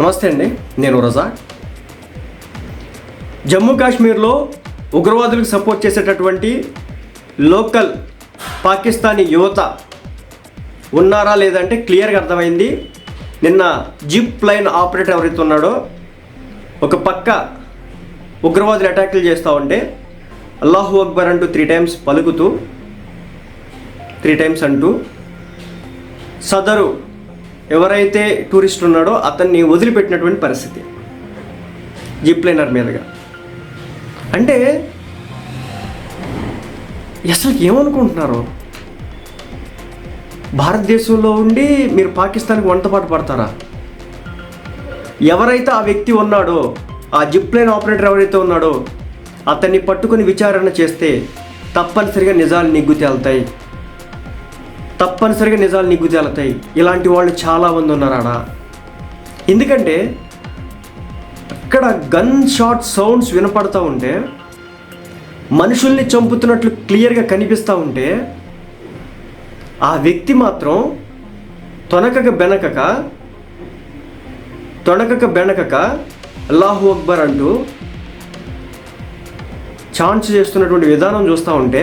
నమస్తే అండి నేను రజా. జమ్మూ కాశ్మీర్లో ఉగ్రవాదులకు సపోర్ట్ చేసేటటువంటి లోకల్ పాకిస్తానీ యువత ఉన్నారా లేదంటే క్లియర్గా అర్థమైంది. నిన్న జిప్ లైన్ ఆపరేటర్ ఎవరైతే ఉన్నాడో ఒక పక్క ఉగ్రవాదులు అటాకులు చేస్తూ ఉంటే అల్లాహు అక్బర్ అంటూ త్రీ టైమ్స్ పలుకుతూ త్రీ టైమ్స్ అంటూ సదరు ఎవరైతే టూరిస్ట్ ఉన్నాడో అతన్ని వదిలిపెట్టినటువంటి పరిస్థితి. జిప్ లైనర్ మీదుగా. అంటే అసలు ఏమనుకుంటున్నారు? భారతదేశంలో ఉండి మీరు పాకిస్తాన్కి వంటపాటు పడతారా? ఎవరైతే ఆ వ్యక్తి ఉన్నాడో ఆ జిప్ లైన్ ఆపరేటర్ ఎవరైతే ఉన్నాడో అతన్ని పట్టుకొని విచారణ చేస్తే తప్పనిసరిగా నిజాలు నిగ్గు తేలుతాయి. తప్పనిసరిగా నిజాలు నిగ్గు తేలుతాయి. ఇలాంటి వాళ్ళు చాలామంది ఉన్నారా ఎందుకంటే అక్కడ గన్ షాట్ సౌండ్స్ వినపడతా ఉంటే మనుషుల్ని చంపుతున్నట్లు క్లియర్గా కనిపిస్తూ ఉంటే ఆ వ్యక్తి మాత్రం తొనకక బెనకక తొణకక బెనకక అల్లాహు అక్బర్ అంటూ ఛాన్స్ చేస్తున్నటువంటి విధానం చూస్తూ ఉంటే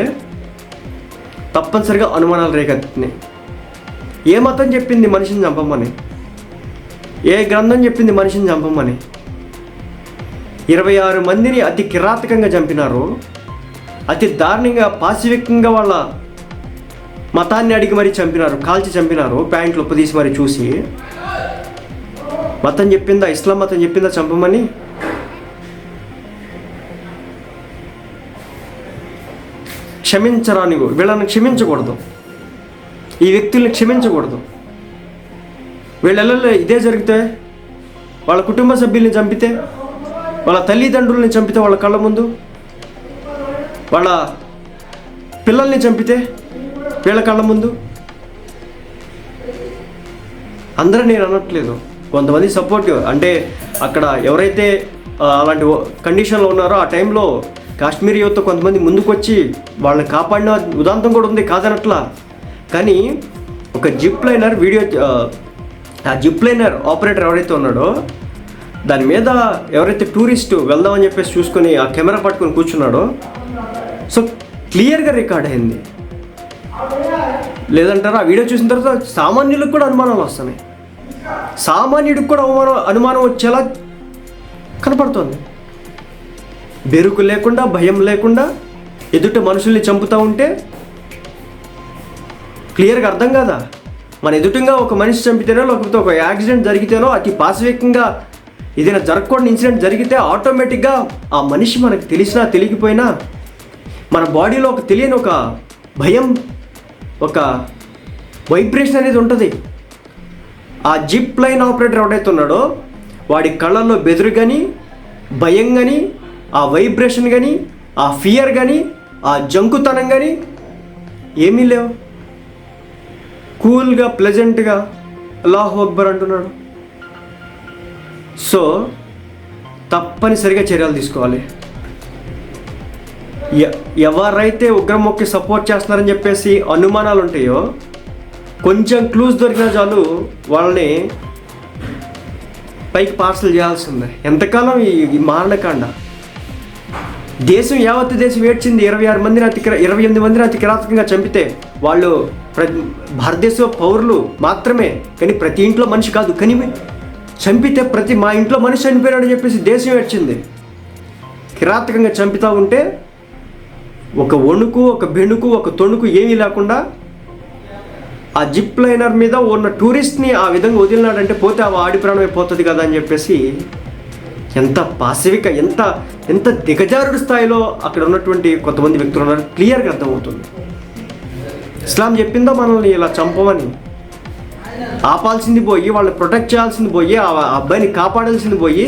తప్పనిసరిగా అనుమానాలు రేకెత్తున్నాయి ఏ మతం చెప్పింది మనిషిని చంపమని? ఏ గ్రంథం చెప్పింది మనిషిని చంపమని? ఇరవై ఆరు మందిని అతి కిరాతకంగా చంపినారు. అతి దారుణంగా పాశవికంగా వాళ్ళ మతాన్ని అడిగి మరీ చంపినారు కాల్చి చంపినారు ప్యాంట్లు ఉప్పదీసి మరి చూసి. మతం చెప్పిందా? ఇస్లాం మతం చెప్పిందా చంపమని? క్షమించరాని వీళ్ళని క్షమించకూడదు. ఈ వ్యక్తుల్ని క్షమించకూడదు. వీళ్ళల్లో ఇదే జరిగితే వాళ్ళ కుటుంబ సభ్యుల్ని చంపితే వాళ్ళ తల్లిదండ్రుల్ని చంపితే వాళ్ళ కళ్ళ ముందు వాళ్ళ పిల్లల్ని చంపితే వీళ్ళ కళ్ళ ముందు. అందరూ నేను అనట్లేదు. కొంతమంది సపోర్టివ్. అంటే అక్కడ ఎవరైతే అలాంటి కండిషన్లో ఉన్నారో ఆ టైంలో కాశ్మీర్ యువత కొంతమంది ముందుకొచ్చి వాళ్ళని కాపాడిన ఉదాంతం కూడా ఉంది కాదనట్లా. కానీ ఒక జిప్ లైనర్ వీడియో ఆ, జిప్ లైనర్ ఆపరేటర్ ఎవరైతే ఉన్నాడో దాని మీద ఎవరైతే టూరిస్ట్ వెళ్దామని చెప్పేసి చూసుకొని ఆ కెమెరా పట్టుకొని కూర్చున్నాడో సో క్లియర్గా రికార్డ్ అయింది. లేదంటారా? ఆ వీడియో చూసిన తర్వాత సామాన్యులకు కూడా అనుమానాలు వస్తున్నాయి. సామాన్యుడికి కూడా అనుమానం అనుమానం వచ్చేలా కనపడుతోంది. బెరుకు లేకుండా భయం లేకుండా ఎదుట మనుషుల్ని చంపుతూ ఉంటే క్లియర్గా అర్థం కాదా? మన ఎదుటిగా ఒక మనిషి చంపితేనో లేకపోతే ఒక యాక్సిడెంట్ జరిగితేనో అతి పాశవికంగా ఏదైనా జరగకూడని ఇన్సిడెంట్ జరిగితే ఆటోమేటిక్గా ఆ మనిషి మనకు తెలిసినా తెలియకపోయినా మన బాడీలో ఒక తెలియని ఒక భయం ఒక వైబ్రేషన్ అనేది ఉంటుంది. ఆ జిప్ లైన్ ఆపరేటర్ ఎవడైతే ఉన్నాడో వాడి కళ్ళల్లో బెదురు కానీ భయం కానీ ఆ వైబ్రేషన్ కానీ ఆ ఫియర్ కానీ ఆ జంకుతనం కానీ ఏమీ లేవు. కూల్గా ప్లెజెంట్గా అల్లాహు అక్బర్ అంటున్నాడు. సో తప్పనిసరిగా చర్యలు తీసుకోవాలి. ఎ- ఎవరైతే ఉగ్రమొక్కి సపోర్ట్ చేస్తున్నారని చెప్పేసి అనుమానాలు ఉంటాయో కొంచెం క్లూజ్ దొరికినా చాలు వాళ్ళని పైకి పార్సల్ చేయాల్సిందే. ఎంతకాలం ఈ మారణకాండ? దేశం యావత్ దేశం ఏడ్చింది ఇరవై ఆరు మందిని అతి ఇరవై ఎనిమిది మందిని అతి కిరాతకంగా చంపితే వాళ్ళు ప్ర భారతదేశ పౌరులు మాత్రమే కానీ ప్రతి ఇంట్లో మనిషి కాదు కానీ చంపితే ప్రతి మా ఇంట్లో మనిషి చనిపోయాడని చెప్పేసి దేశం ఏడ్చింది. కిరాతకంగా చంపుతూ ఉంటే ఒక వణుకు ఒక బెణుకు ఒక తొణుకు ఏమీ లేకుండా ఆ జిప్ లైనర్ మీద ఉన్న టూరిస్ట్ని ఆ విధంగా వదిలినాడంటే పోతే ఆ ఆడి ప్రాణమే పోతుంది కదా అని చెప్పేసి ఎంత పాశవిక ఎంత ఎంత దిగజారుడు స్థాయిలో అక్కడ ఉన్నటువంటి కొంతమంది వ్యక్తులు ఉన్నారు క్లియర్గా అర్థమవుతుంది. ఇస్లాం చెప్పిందో మనల్ని ఇలా చంపమని? ఆపాల్సింది పోయి వాళ్ళని ప్రొటెక్ట్ చేయాల్సింది పోయి ఆ అబ్బాయిని కాపాడాల్సింది పోయి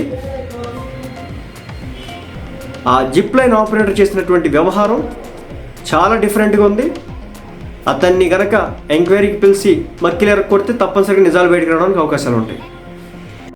ఆ జిప్ లైన్ ఆపరేటర్ చేసినటువంటి వ్యవహారం చాలా డిఫరెంట్గా ఉంది. అతన్ని గనక ఎంక్వైరీకి పిలిచి మక్కిలేరకు కొడితే తప్పనిసరిగా నిజాలు బయటకు రావడానికి అవకాశాలు ఉంటాయి.